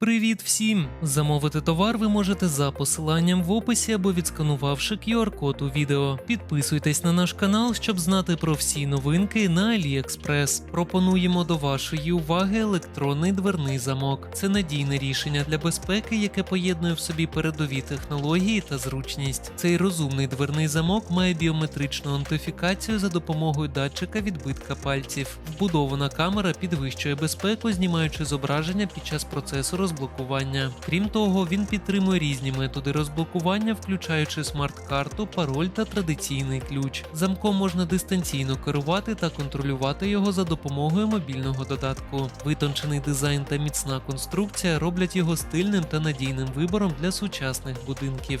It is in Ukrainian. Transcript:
Привіт всім! Замовити товар ви можете за посиланням в описі або відсканувавши QR-код у відео. Підписуйтесь на наш канал, щоб знати про всі новинки на AliExpress. Пропонуємо до вашої уваги електронний дверний замок. Це надійне рішення для безпеки, яке поєднує в собі передові технології та зручність. Цей розумний дверний замок має біометричну аутентифікацію за допомогою датчика відбитка пальців. Вбудована камера підвищує безпеку, знімаючи зображення під час процесу розблокування. Крім того, він підтримує різні методи розблокування, включаючи смарт-карту, пароль та традиційний ключ. Замком можна дистанційно керувати та контролювати його за допомогою мобільного додатку. Витончений дизайн та міцна конструкція роблять його стильним та надійним вибором для сучасних будинків.